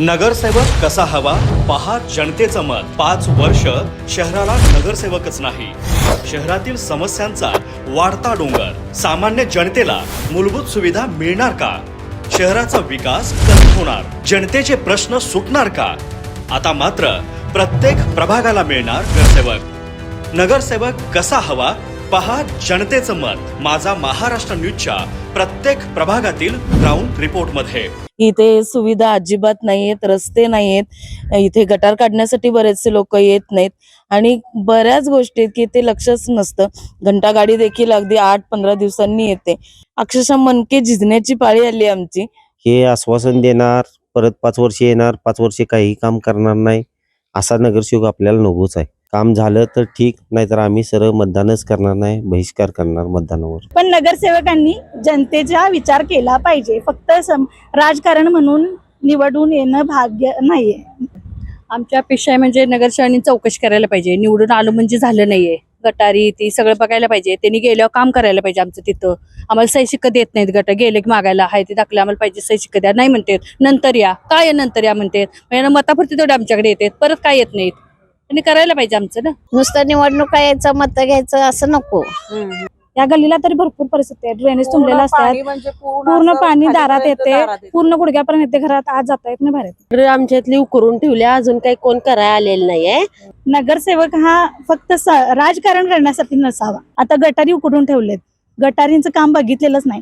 नगरसेवक कसा हवा? पहा जनतेचं मत. पाच वर्ष शहराला नगरसेवकच नाही. शहरातील समस्यांचा वाढता डोंगर. सामान्य जनतेला मूलभूत सुविधा मिळणार का? शहराचा विकास कसा होणार? जनतेचे प्रश्न सुटणार का? आता मात्र प्रत्येक प्रभागाला मिळणार नगरसेवक. नगरसेवक कसा हवा? पहा जनतेचं मत. माझा महाराष्ट्र न्यूजच्या प्रत्येक प्रभागातील ग्राउंड रिपोर्टमध्ये. इथे सुविधा अजिबात नाहीयेत रस्ते नाहीयेत. इथे गटार काढण्यासाठी बरेचसे लोक येत नाहीत. आणि बऱ्याच गोष्टी आहेत की ते लक्षच नसतं. घंटा गाडी देखील अगदी आठ पंधरा दिवसांनी येते. अक्षरशः मनके झिजण्याची पाळी आली आमची. हे आश्वासन देणार परत पाच वर्ष येणार पाच वर्षे काही काम करणार नाही. असा नगरसेवक आपल्याला नकोच आहे. काम झालं तर ठीक नाहीतर आम्ही सरळ मतदानच करणार नाही बहिष्कार करणार मतदानावर. पण नगरसेवकांनी जनतेचा विचार केला पाहिजे. फक्त सम- राजकारण म्हणून निवडून येणं भाग्य नाहीये. आमच्या अपेक्षा आहे म्हणजे नगरसेवकांनी चौकशी करायला पाहिजे. निवडून आलो म्हणजे झालं नाहीये. गटारी ती सगळं बघायला पाहिजे. त्यांनी गेल्यावर काम करायला पाहिजे आमचं तिथं. आम्हाला सही शिक्का देत नाहीत गट. गेले की मागायला. हाय ते दाखले आम्हाला पाहिजे. सही शिक्का द्या. नाही म्हणतात. नंतर या. काय आहे नंतर या म्हणतात? म्हणजे मतापुरती तेवढे आमच्याकडे येतात. परत काय येत नाहीत? त्यांनी करायला पाहिजे आमचं ना. नुसतं निवडणुका यायचं मत घ्यायचं असं नको. या गल्लीला तरी भरपूर परिस्थिती आहे ड्रेनेज तुंबलेला असतात पूर्ण पाणी दारात येते. पूर्ण गुडघ्यापर्यंत येते. घरात आज जाता येत नाही बाहेर. आमच्यातली उकरून ठेवल्या अजून काही कोण करायला आलेलं नाहीये. नगरसेवक हा फक्त राजकारण करण्यासाठी नसावा. आता गटारी उकडून ठेवलेत. गटारींचं काम बघितलेलंच नाही.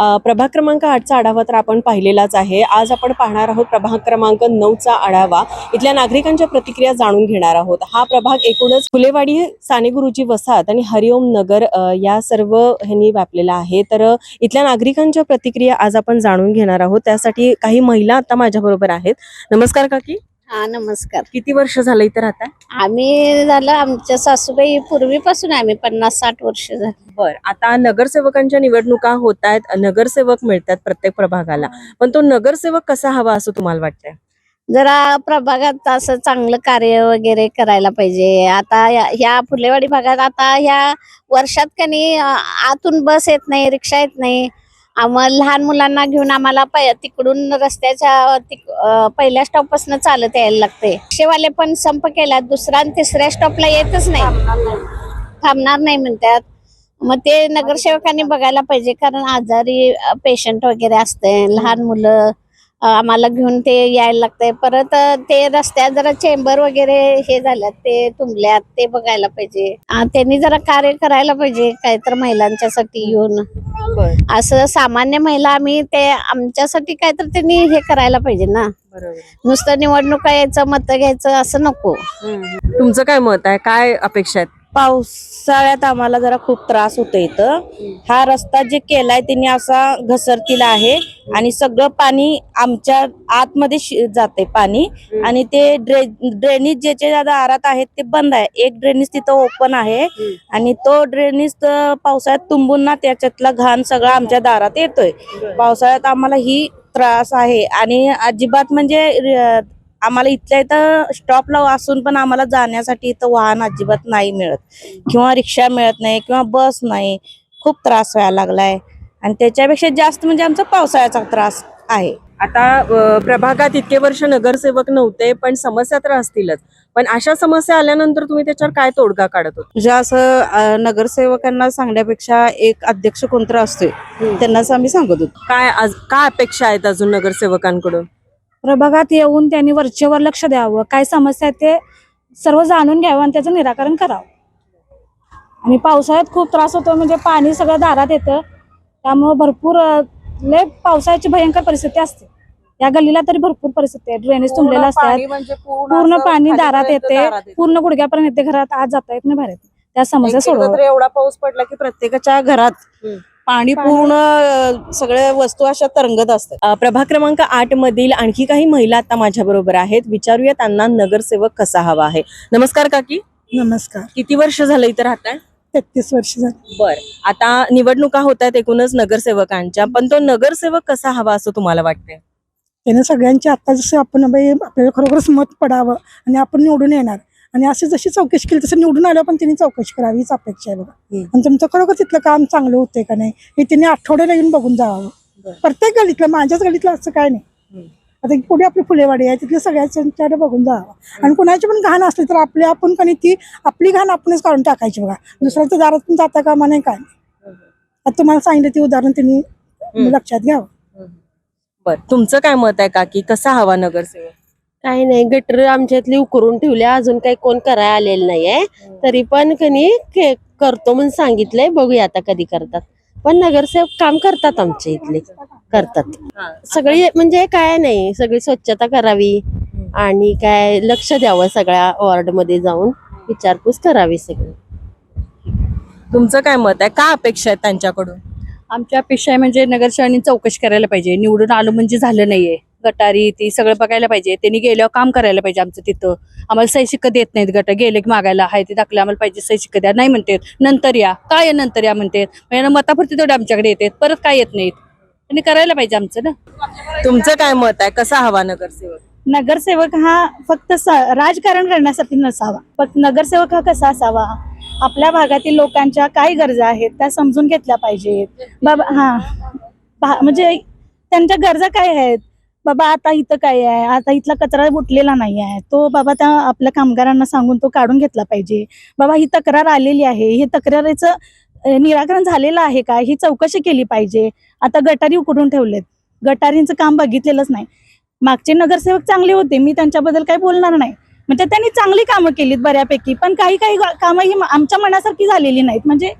प्रभाग क्रमांक आठचा आढावा तर आपण पाहिलेलाच आहे. आज आपण पाहणार आहोत प्रभाग क्रमांक नऊचा आढावा. इथल्या नागरिकांच्या प्रतिक्रिया जाणून घेणार आहोत. हा प्रभाग एकूणच फुलेवाडी सानेगुरुची वसाहत आणि हरिओम नगर या सर्व ह्यांनी व्यापलेला आहे. तर इथल्या नागरिकांच्या प्रतिक्रिया आज आपण जाणून घेणार आहोत. त्यासाठी काही महिला आता माझ्याबरोबर आहेत. नमस्कार काकी. हा नमस्कार. किती वर्ष झालं इथं राहता आम्ही झालं आमच्या सासूबाई पूर्वीपासून आम्ही पन्नास साठ वर्ष झाली. बर आता नगरसेवकांच्या निवडणुका होत आहेत नगरसेवक मिळतात प्रत्येक प्रभागाला. पण तो नगरसेवक कसा हवा असं तुम्हाला वाटतंय? जरा प्रभागात असं चांगलं कार्य वगैरे करायला पाहिजे. आता या- ह्या फुलेवाडी भागात आता ह्या वर्षात कनी अं, आतून बस येत नाही रिक्षा येत नाही. आम्हाला लहान मुलांना घेऊन आम्हाला तिकडून रस्त्याच्या पहिल्या स्टॉपपासून चालत यायला लागते रिक्षेवाले पण संप केला दुसरा आणि तिसऱ्या स्टॉपला येतच नाही. थांबणार नाही म्हणतात. मग ते नगरसेवकांनी बघायला पाहिजे कारण आजारी पेशंट वगैरे असते लहान मुलं आम्हाला घेऊन ते यायला लागतंय. परत ते रस्त्यात जरा चेंबर वगैरे हे झाल्यात ते तुंबल्यात ते बघायला पाहिजे. त्यांनी जरा कार्य करायला पाहिजे काय तर महिलांच्यासाठी येऊन. असं सामान्य महिला आम्ही ते आमच्यासाठी काय तर त्यांनी हे करायला पाहिजे ना. नुसतं निवडणुका यायचं मत घ्यायचं असं नको. तुमचं काय मत आहे? काय अपेक्षा आहेत? पावसाळ्यात आम्हाला जरा खूप त्रास होतो इथं. हा रस्ता जे केलाय त्यांनी असा घसरतीला आहे आणि सगळं पाणी आमच्या आतमध्ये शि- जाते पाणी. आणि ते ड्रे ड्रेनेज ज्याच्या दारात आहेत ते बंद आहे. एक ड्रेनेज तिथं ओपन आहे आणि तो ड्रेनेज पावसाळ्यात तुंबून ना त्याच्यातला घाण सगळा आमच्या दारात येतोय. पावसाळ्यात आम्हाला ही त्रास आहे. आणि अजिबात म्हणजे आम्हाला इथल्या इथं स्टॉपला असून पण आम्हाला जाण्यासाठी इथं वाहन अजिबात नाही मिळत. किंवा रिक्षा मिळत नाही किंवा बस नाही. खूप त्रास व्हायला लागलाय. आणि त्याच्यापेक्षा जास्त म्हणजे आमचा पावसाळ्याचा त्रास आहे. आता प्रभागात इतके वर्ष नगरसेवक नव्हते पण समस्या तर असतीलच. पण अशा समस्या आल्यानंतर तुम्ही त्याच्यावर काय तोडगा काढत होता? म्हणजे असं नगरसेवकांना सांगण्यापेक्षा एक अध्यक्ष कोणतर असतोय त्यांनाच आम्ही सांगत होतो. काय आज काय अपेक्षा आहेत अजून नगरसेवकांकडून? प्रभागात येऊन त्यांनी वरचेवर लक्ष द्यावं. काय समस्या आहेत ते सर्व जाणून घ्यावं आणि त्याचं निराकरण करावं. आणि पावसाळ्यात खूप त्रास होतो म्हणजे पाणी सगळं दारात येतं. त्यामुळे भरपूर लय पावसाळ्याची भयंकर परिस्थिती असते. या गल्लीला तरी भरपूर परिस्थिती आहे. ड्रेनेज तुंबलेला असतात. पूर्ण पाणी दारात येते. पूर्ण गुडघ्यापर्यंत येते. घरात आज जाता येत नाही बाहेर. त्या समस्या सोडवा. एवढा पाऊस पडला की प्रत्येकाच्या घरात पाणी पूर्ण सगळ्या वस्तू अशा तरंगत असतात. प्रभाग क्रमांक आठ मधील आणखी काही महिला आता माझ्या बरोबर आहेत. विचारूया त्यांना नगरसेवक कसा हवा आहे. नमस्कार काकी. नमस्कार. किती वर्ष झालं इथं राहताय? तेहतीस वर्ष झाली. बर. आता निवडणुका होत आहेत एकूणच नगरसेवकांच्या पण तो नगरसेवक कसा हवा असं तुम्हाला वाटतंय? त्याने सगळ्यांची आता जसं आपण बाई आपल्याला खरोखरच मत पडावं आणि आपण निवडून येणार. आणि अशी जशी चौकशी केली तसं निवडून आल्यावर पण त्यांनी चौकशी करावी हीच अपेक्षा आहे बघा. आणि तुमचं खरोखर तिथलं काम चांगलं होतंय का नाही हे त्यांनी आठवड्याला येऊन बघून जावं. प्रत्येक गलीतलं माझ्याच गलीतलं असं काय नाही. आता पुढे आपली फुलेवाडी आहे तिथल्या सगळ्यांच्याकडे बघून जावं. आणि कुणाची पण घाण असली तर आपली आपण कणी ती आपली घाण आपणच काढून टाकायची बघा. दुसऱ्यांच्या दारात पण जाता कामा नाही काय नाही. आता तुम्हाला सांगितलं ती उदाहरण त्यांनी लक्षात घ्यावं. बर. तुमचं काय मत आहे काकी कसा हवा नगरसेवक? काही नाही गटर आमच्या इथली उकरून ठेवले अजून काही कोण करायला आलेलं नाहीये. तरी पण कनी के- करतो म्हणून सांगितलंय बघूया आता कधी करतात. पण नगरसेवक काम करतात आमच्या इथले करतात. सगळी म्हणजे काय नाही सगळी स्वच्छता करावी आणि काय लक्ष द्यावं सगळ्या वॉर्डमध्ये जाऊन विचारपूस करावी सगळी. तुमचं काय मत आहे? का अपेक्षा आहेत त्यांच्याकडून? आमच्या अपेक्षा आहे म्हणजे नगरसेवकांनी चौकशी करायला पाहिजे. निवडून आलो म्हणजे झालं नाहीये. गटारी ती सगळं बघायला पाहिजे. त्यांनी गेल्यावर काम करायला पाहिजे आमचं तिथं. आम्हाला सही शिक्का देत नाहीत गट. गेले की मागायला हाय ते दाखले आम्हाला पाहिजे सही शिक्का द्या. नाही म्हणतात नंतर या. काय नंतर या म्हणतात? म्हणजे मतापुरती तेवढे आमच्याकडे येतात. परत काय येत नाहीत? त्यांनी करायला पाहिजे आमचं ना. तुमचं काय मत आहे? कसा हवा नगरसेवक? नगरसेवक हा फक्त स- राजकारण करण्यासाठी नसावा. फक्त नगरसेवक हा कसा असावा? आपल्या भागातील लोकांच्या काय गरजा आहेत त्या समजून घेतल्या पाहिजेत. बाबा हा. म्हणजे त्यांच्या गरजा काय आहेत? बाबा आता इथं काय आहे? आता इथला कचरा उठलेला नाही आहे. तो बाबा त्या आपल्या कामगारांना सांगून तो काढून घेतला पाहिजे. बाबा ही तक्रार आलेली आहे. हे तक्रारीचं निराकरण झालेलं आहे का? ही चौकशी केली पाहिजे. आता गटारी उकडून ठेवलेत. गटारींचं काम बघितलेलंच नाही. मागचे नगरसेवक चांगले होते. मी त्यांच्याबद्दल काही बोलणार नाही. म्हणजे त्यांनी चांगली कामं केलीत बऱ्यापैकी. पण काही काही कामं ही आमच्या मनासारखी झालेली नाहीत. म्हणजे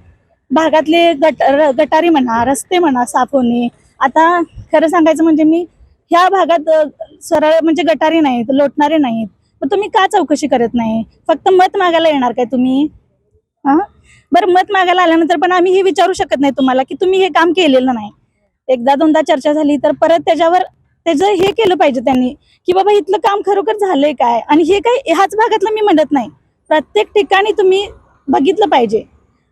भागातले गट गटारी म्हणा रस्ते म्हणा साफ होणे. आता खरं सांगायचं म्हणजे मी ह्या भागात सरळ म्हणजे गटारी नाहीत लोटणारे नाहीत. मग तुम्ही का चौकशी करत नाही? फक्त मत मागायला येणार काय तुम्ही? हा? बरं मत मागायला आल्यानंतर पण आम्ही हे विचारू शकत नाही तुम्हाला की तुम्ही हे काम केलेलं नाही. एकदा दोनदा चर्चा झाली तर परत त्याच्यावर त्याचं हे केलं पाहिजे त्यांनी की बाबा इथलं काम खरोखर झालंय काय? आणि हे काय ह्याच भागातलं मी म्हणत नाही. प्रत्येक ठिकाणी तुम्ही बघितलं पाहिजे.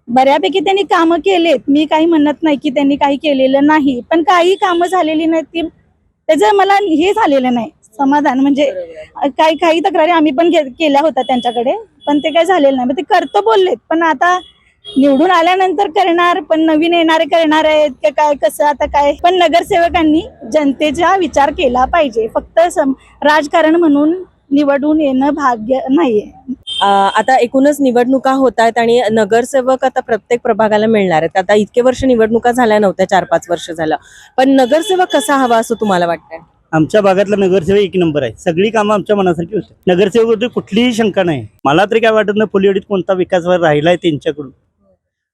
बऱ्यापैकी त्यांनी कामं केलेत. मी काही म्हणत नाही की त्यांनी काही केलेलं नाही. पण काही कामं झालेली नाहीत ती त्याचं मला हे झालेलं नाही. समाधान म्हणजे काही काही तक्रारी आम्ही पण केल्या होत्या त्यांच्याकडे पण ते काही झालेलं नाही. मग ते करतो बोललेत पण आता निवडून आल्यानंतर करणार पण नवीन येणारे करणार आहेत का काय कसं आता काय? पण नगरसेवकांनी जनतेचा विचार केला पाहिजे. फक्त सम- राजकारण म्हणून निवडून येणं भाग्य नाहीये. आता एकूणच निवडणुका होत आहेत आणि नगरसेवक आता प्रत्येक प्रभागाला मिळणार आहेत. आता इतके वर्ष निवडणुका झाल्या नव्हत्या चार पाच वर्ष झालं. पण नगरसेवक कसा हवा असं तुम्हाला वाटतंय? आमच्या भागातला नगरसेवक एक नंबर आहे. सगळी कामं आमच्या मनासारखी होते नगरसेवक कुठलीही शंका नाही. मला तरी काय वाटत नाही फुलेवाडीत कोणता विकास राहिलाय त्यांच्याकडून.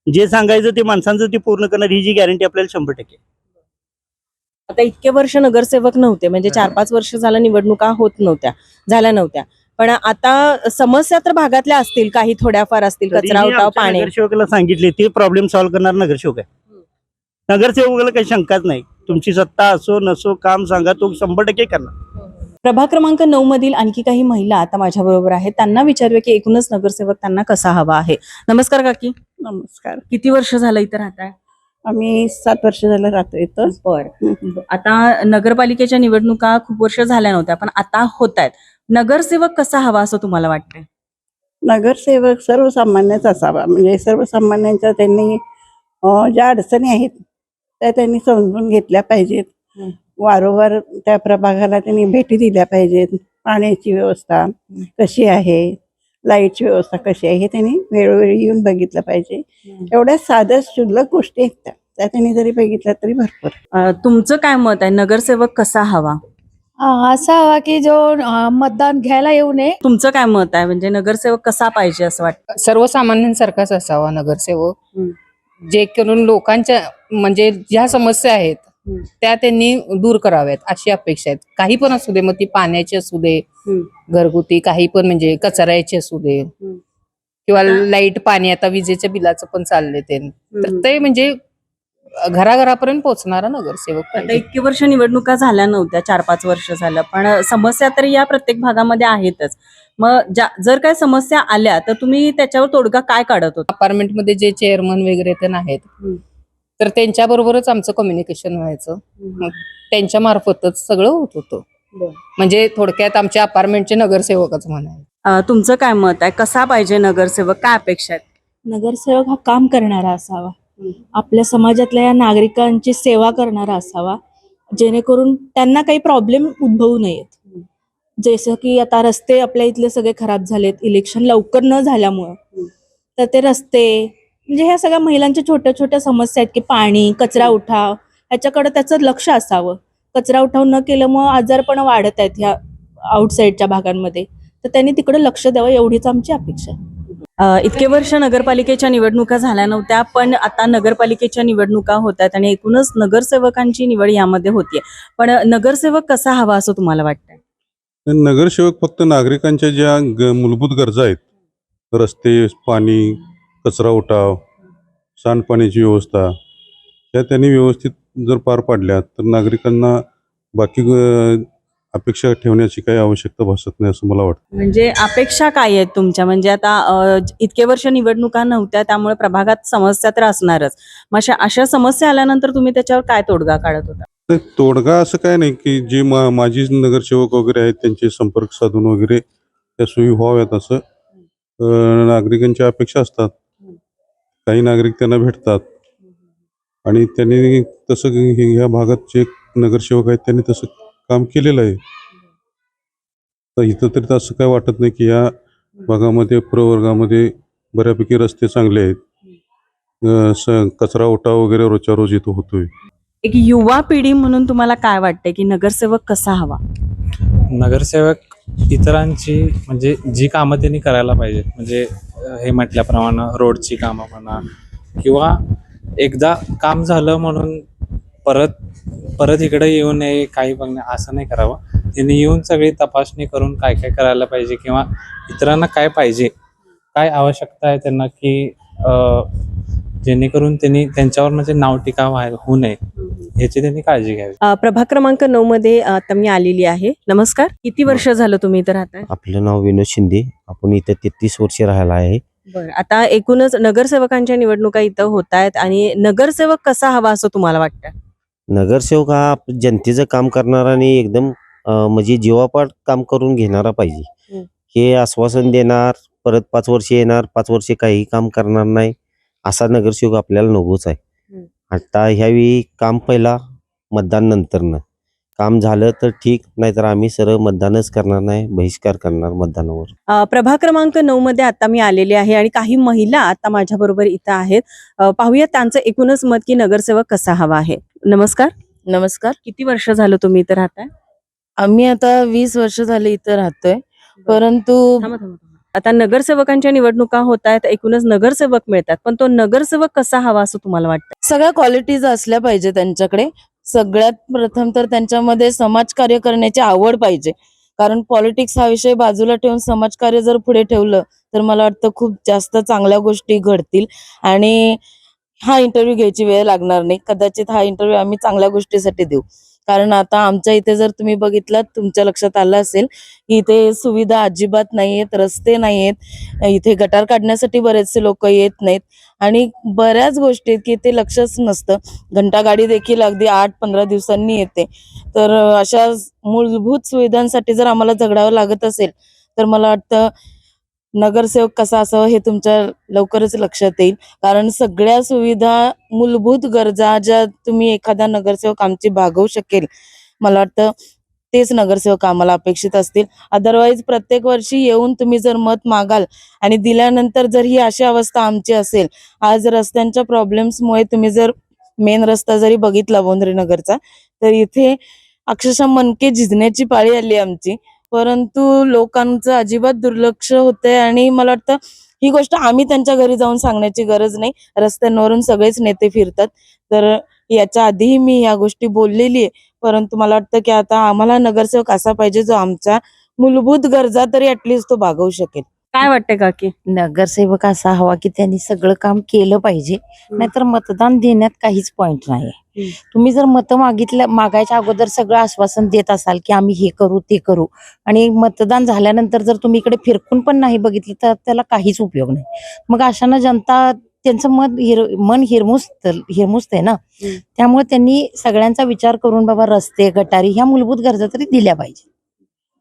जे सांगायचं ते माणसांचं ते पूर्ण करणार ही जी गॅरंटी आपल्याला शंभर टक्के. आहे. आता इतके वर्ष नगरसेवक नव्हते म्हणजे चार पाच वर्ष झालं निवडणुका होत नव्हत्या झाल्या नव्हत्या. पण आता समस्या तर भागातल्या असतील काही थोड्याफार असतील कचरा उठाव पाणी. नगरसेवकाला सांगितले ते प्रॉब्लेम सॉल्व्ह करणार नगरसेवक आहे. नगरसेवकाला काही शंकाच नाही. तुमची सत्ता असो नसो काम सांगा तो शंभर टक्के करणार. प्रभाग क्रमांक नऊ मधील आणखी काही महिला आता माझ्या बरोबर आहेत. त्यांना विचारूया की एकूणच नगरसेवक त्यांना कसा हवा आहे. नमस्कार काकी. नमस्कार. किती वर्ष झालं इथं राहताय? आम्ही सात वर्ष झालं राहतो इथं. बर. आता नगरपालिकेच्या निवडणुका खूप वर्ष झाल्या नव्हत्या पण आता होत आहेत नगरसेवक कसा हवा असं तुम्हाला वाटतंय? नगरसेवक सर्वसामान्यच असावा. म्हणजे सर्वसामान्यांच्या त्यांनी ज्या अडचणी आहेत त्या त्यांनी समजून घेतल्या पाहिजेत. वारंवार त्या प्रभागाला त्यांनी भेटी दिल्या पाहिजेत. पाण्याची व्यवस्था कशी आहे? लाईटची व्यवस्था कशी आहे? हे त्यांनी वेळोवेळी येऊन बघितलं पाहिजे. एवढ्या साध्या शुल्लक गोष्टी आहेत त्या. त्या त्यांनी जरी बघितल्या तरी भरपूर. तुमचं काय मत आहे? नगरसेवक कसा हवा? असा हवा की जो मतदान घ्यायला येऊ नये. तुमचं काय मत आहे? म्हणजे नगरसेवक कसा पाहिजे असं वाटतं? सर्वसामान्यांसारखाच असावा नगरसेवक. जे करून लोकांच्या म्हणजे ज्या समस्या आहेत. त्या त्यांनी दूर कराव्यात अशी अपेक्षा आहेत. काही पण असू दे मग ती पाण्याची असू दे घरगुती काही पण म्हणजे कचऱ्याची असू दे किंवा लाइट पाणी आता विजेच्या बिलाचं पण ते. तर ते म्हणजे घराघरापर्यंत पोहोचणारा नगरसेवक आता. इतके वर्ष निवडणुका झाल्या नव्हत्या चार पाच वर्ष झालं. पण समस्या तर या प्रत्येक भागामध्ये आहेतच. मग ज्या जर काय समस्या आल्या तर तुम्ही त्याच्यावर तोडगा काय काढत होता? अपार्टमेंटमध्ये जे चेअरमन वगैरे ते आहेत हम्म. तर त्यांच्या बरोबरच आमचं कम्युनिकेशन व्हायचं. मग त्यांच्या मार्फतच सगळं होत होतं. म्हणजे थोडक्यात आमच्या अपार्टमेंटचे नगरसेवकच म्हणाय तुमचं काय मत आहे? कसा पाहिजे नगरसेवक? काय अपेक्षा आहेत? नगरसेवक हा काम करणारा असावा. आपल्या समाजातल्या या नागरिकांची सेवा करणारा असावा जेणेकरून त्यांना काही प्रॉब्लेम उद्भवू नयेत. जसं की आता रस्ते आपल्या इथले सगळे खराब झालेत इलेक्शन लवकर न झाल्यामुळं. तर ते रस्ते म्हणजे ह्या सगळ्या महिलांच्या छोट्या छोट्या समस्या आहेत की पाणी कचरा उठाव ह्याच्याकडे त्याचं लक्ष असावं. कचरा उठाव न केल्यामुळं आजारपण वाढत आहेत ह्या आउटसाईडच्या भागांमध्ये. तर त्यांनी तिकडे लक्ष द्यावं एवढीच आमची अपेक्षा आहे. इतके वर्ष नगरपालिकेच्या निवडणुका झाल्या नव्हत्या पण आता नगरपालिकेच्या निवडणुका होत आहेत आणि एकूणच नगरसेवकांची निवड यामध्ये होतीये. पण नगरसेवक कसा हवा असं तुम्हाला वाटतंय? नगरसेवक फक्त नागरिकांच्या ज्या ग मूलभूत गरजा आहेत रस्ते पाणी कचरा उठाव सांडपाण्याची व्यवस्था या त्यांनी व्यवस्थित जर पार पाडल्या तर नागरिकांना बाकी अपेक्षा ठेवण्याची काही आवश्यकता भासत नाही असं मला वाटतं. म्हणजे अपेक्षा काय आहेत तुमच्या? म्हणजे आता अ, इतके वर्ष निवडणुका नव्हत्या त्यामुळे प्रभागात समस्या तर असणारच. मग अशा अशा समस्या आल्यानंतर तुम्ही त्याच्यावर काय तोडगा काढत होता? तोडगा असं काय नाही की जे मा माजी नगरसेवक वगैरे आहेत त्यांचे संपर्क साधून वगैरे त्या सोयी व्हाव्यात असं. अं, नागरिकांच्या अपेक्षा असतात. काही नागरिक त्यांना भेटतात. आणि त्यांनी तसं हे- ह्या भागात जे नगरसेवक आहेत त्यांनी तसं काम केलेलं आहे. तर इथं तरी असं काय वाटत नाही की या भागामध्ये प्रवर्गामध्ये बऱ्यापैकी रस्ते चांगले आहेत. कचरा उठाव वगैरे रोजच्या रोज इथं होतोय. एक युवा पिढी म्हणून तुम्हाला काय वाटतंय की नगरसेवक कसा हवा? नगरसेवक इतरांची म्हणजे जी कामं त्यांनी करायला पाहिजेत म्हणजे हे म्हटल्याप्रमाणे रोडची कामं म्हणा किंवा एकदा काम झालं म्हणून परत परत इकडे येऊ नये काही बघणे असं नाही करावं. त्यांनी येऊन सगळी तपासणी करून काय काय करायला पाहिजे किंवा इतरांना काय पाहिजे काय आवश्यकता आहे त्यांना की जेणेकरून त्यांनी त्यांच्यावर म्हणजे नाव टीका व्हाय होऊ नये याची त्यांनी काळजी घ्यावी. प्रभाग क्रमांक नऊ मध्ये आता मी आलेली आहे. नमस्कार. किती वर्ष झालं तुम्ही इथं राहताय? आपलं नाव विनोद शिंदे. आपण इथं तेहतीस वर्ष राहायला आहे. बरं. आता एकूणच नगरसेवकांच्या निवडणुका इथं होत आहेत आणि नगरसेवक कसा हवा असं तुम्हाला वाटतं नगरसेवक हा आप- जनतेचं काम करणारा आणि एकदम अं, म्हणजे जीवापाड काम करून घेणारा पाहिजे. हे आश्वासन देणार परत पाच वर्ष येणार पाच वर्ष काही काम करणार नाही असा नगरसेवक आपल्याला नकोच आहे. आता ह्यावेळी काम पहिला मतदान नंतरनं काम झालं तर ठीक नाहीतर आम्ही सरळ मतदानच करणार नाही बहिष्कार करणार मतदानावर. अ, प्रभाग क्रमांक नऊ मध्ये आता मी आलेली आहे आणि काही महिला आता माझ्या बरोबर इथं आहेत. अ, पाहूया त्यांचं एकूणच मत की नगरसेवक कसा हवा आहे. नमस्कार. नमस्कार. किती वर्ष झालं तुम्ही इथं राहताय? आम्ही आता वीस वर्ष झाले इथं राहतोय. परंतु थांबा, थांबा, थांबा. आता नगरसेवकांच्या निवडणुका होत आहेत एकूणच नगरसेवक मिळतात. पण तो नगरसेवक कसा हवा असं तुम्हाला वाटतं? सगळ्या क्वालिटीज असल्या पाहिजे त्यांच्याकडे. सगळ्यात प्रथम तर त्यांच्यामध्ये समाजकार्य करण्याची आवड पाहिजे. कारण पॉलिटिक्स हा विषय बाजूला ठेवून समाजकार्य जर पुढे ठेवलं तर मला वाटतं खूप जास्त चांगल्या गोष्टी घडतील. आणि हा इंटरव्ह्यू घ्यायची वेळ लागणार नाही. कदाचित हा इंटरव्ह्यू आम्ही चांगल्या गोष्टीसाठी देऊ. कारण आता आमच्या इथे जर तुम्ही बघितलं तुमच्या लक्षात आलं असेल की इथे सुविधा अजिबात नाहीयेत रस्ते नाहीयेत. इथे गटार काढण्यासाठी बरेचसे लोक येत नाहीत. आणि बऱ्याच गोष्टी आहेत की ते लक्षच नसतं. घंटागाडी देखील अगदी आठ पंधरा दिवसांनी येते. तर अशा मूलभूत सुविधांसाठी जर आम्हाला झगडावं लागत असेल तर मला वाटतं नगरसेवक कसा असावा हे तुमच्या लवकरच लक्षात येईल. कारण सगळ्या सुविधा मूलभूत गरजा ज्या तुम्ही एखादा नगरसेवक आमची भागवू शकेल. मला वाटतं तेच नगरसेवक आम्हाला अपेक्षित असतील. अदरवाईज प्रत्येक वर्षी येऊन तुम्ही जर मत मागाल आणि दिल्यानंतर जर ही अशी अवस्था आमची असेल आज रस्त्यांच्या प्रॉब्लेम्समुळे तुम्ही जर मेन रस्ता जरी बघितला बोंद्रे नगरचा तर इथे अक्षरशः मनके झिजण्याची पाळी आली आमची. परंतु लोकांचं अजिबात दुर्लक्ष होतंय आणि मला वाटतं ही गोष्ट आम्ही त्यांच्या घरी जाऊन सांगण्याची गरज नाही. रस्त्यांवरून सगळेच नेते फिरतात. तर याच्या आधीही मी या गोष्टी बोललेली आहे. परंतु मला वाटतं की आता आम्हाला नगरसेवक असा पाहिजे जो आमच्या मूलभूत गरजा तरी ऍटलिस्ट तो भागवू शकेल. काय वाटतंय काकी? नगरसेवक असा हवा की त्यांनी सगळं काम केलं पाहिजे. नाहीतर मतदान देण्यात काहीच पॉइंट नाही. तुम्ही जर मतं मागितलं मागायच्या अगोदर सगळं आश्वासन देत असाल की आम्ही हे करू ते करू आणि मतदान झाल्यानंतर जर तुम्ही इकडे फिरकून पण नाही बघितलं तर त्याला काहीच उपयोग नाही. मग अशानं जनता त्यांचं मत हिर मन हिरमुसत हिरमुसतंय ना. त्यामुळे त्यांनी सगळ्यांचा विचार करून बाबा रस्ते गटारी ह्या मूलभूत गरजा तरी दिल्या पाहिजे.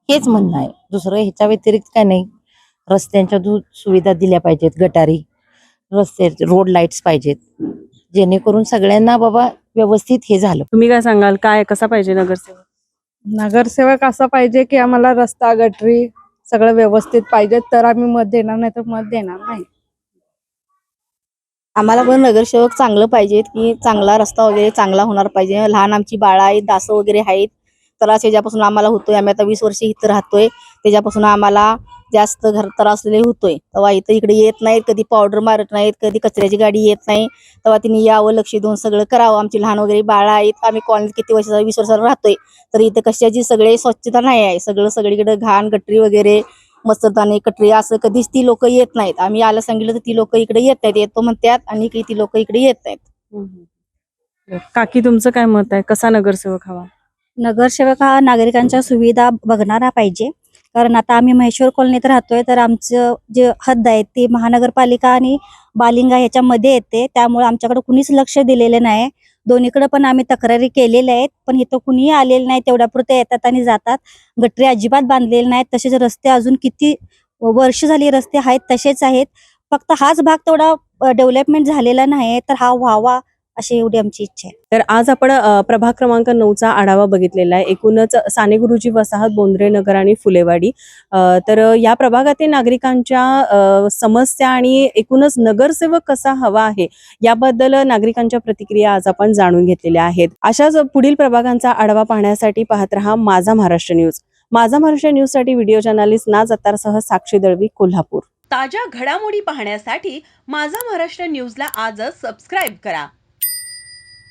हेच म्हणणं आहे. दुसरं ह्याच्या व्यतिरिक्त काय नाही. रस्त्यांच्या दु सुविधा दिल्या पाहिजेत गटारी रस्ते रोड लाईट्स पाहिजेत. जेणेकरून सगळ्यांना बाबा व्यवस्थित हे झालं. तुम्ही काय सांगाल? काय कसा पाहिजे नगरसेवक? नगरसेवक असा पाहिजे की आम्हाला रस्ता गटरी सगळं व्यवस्थित पाहिजे तर आम्ही मत देणार नाही तर मत देणार नाही. आम्हाला पण नगरसेवक चांगलं पाहिजे की चांगला रस्ता वगैरे चांगला होणार पाहिजे. लहान आमची बाळा आहेत दासं वगैरे आहेत त्रास त्याच्यापासून आम्हाला होतोय आम्ही आता वीस वर्ष इथं राहतोय त्याच्यापासून आम्हाला जास्त घर त्रास वगैरे होतोय. तेव्हा इथं इकडे येत नाहीत कधी पावडर मारत नाहीत कधी कचऱ्याची गाडी येत नाही. तेव्हा तिने यावं लक्ष देऊन सगळं करावं. आमची लहान वगैरे बाळा आहेत. आम्ही कॉलनीत किती वर्ष वीस वर्षाला राहतोय. तर इथं कशाची सगळे स्वच्छता नाही आहे. सगळं सगळीकडे घाण गटरी वगैरे मच्छरदाणी कटरी असं कधीच ती लोक येत नाहीत. आम्ही आलं सांगितलं तर ती लोक इकडे येत नाहीत. येतो म्हणतात आणि की ती लोक इकडे येत नाहीत. काकी तुमचं काय मत आहे? कसा नगरसेवक हवा? नगरसेवक हा नागरिकांच्या सुविधा बघणारा पाहिजे. कारण आता आम्ही महेश्वर कॉलनीत राहतोय तर आमचं जे हद्द आहे ते महानगरपालिका आणि बालिंगा ह्याच्यामध्ये येते. त्यामुळे आमच्याकडे कुणीच लक्ष दिलेलं नाही. दोन्हीकडे पण आम्ही तक्रारी केलेल्या आहेत पण इथं कुणीही आलेलं नाही. तेवढ्यापुरते येतात आणि जातात. गटरी अजिबात बांधलेले नाहीत. तसेच रस्ते अजून किती वर्ष झाली रस्ते आहेत तसेच आहेत. फक्त हाच भाग तेवढा डेव्हलपमेंट झालेला नाही तर हा व्हावा अशी एवढी आमची इच्छा आहे. तर आज आपण प्रभाग क्रमांक नऊचा आढावा बघितलेला आहे. एकूणच साने गुरुजी वसाहत बोंद्रे नगर आणि फुलेवाडी. तर या प्रभागातील नागरिकांच्या समस्या आणि एकूणच नगरसेवक कसा हवा आहे याबद्दल नागरिकांच्या प्रतिक्रिया आज आपण जाणून घेतलेल्या आहेत. अशाच पुढील प्रभागांचा आढावा पाहण्यासाठी पाहत रहा माझा महाराष्ट्र न्यूज. माझा महाराष्ट्र न्यूजसाठी व्हिडिओ जर्नलिस्ट ना जत्तारसह साक्षी दळवी कोल्हापूर. ताज्या घडामोडी पाहण्यासाठी माझा महाराष्ट्र न्यूजला आजच सबस्क्राईब करा.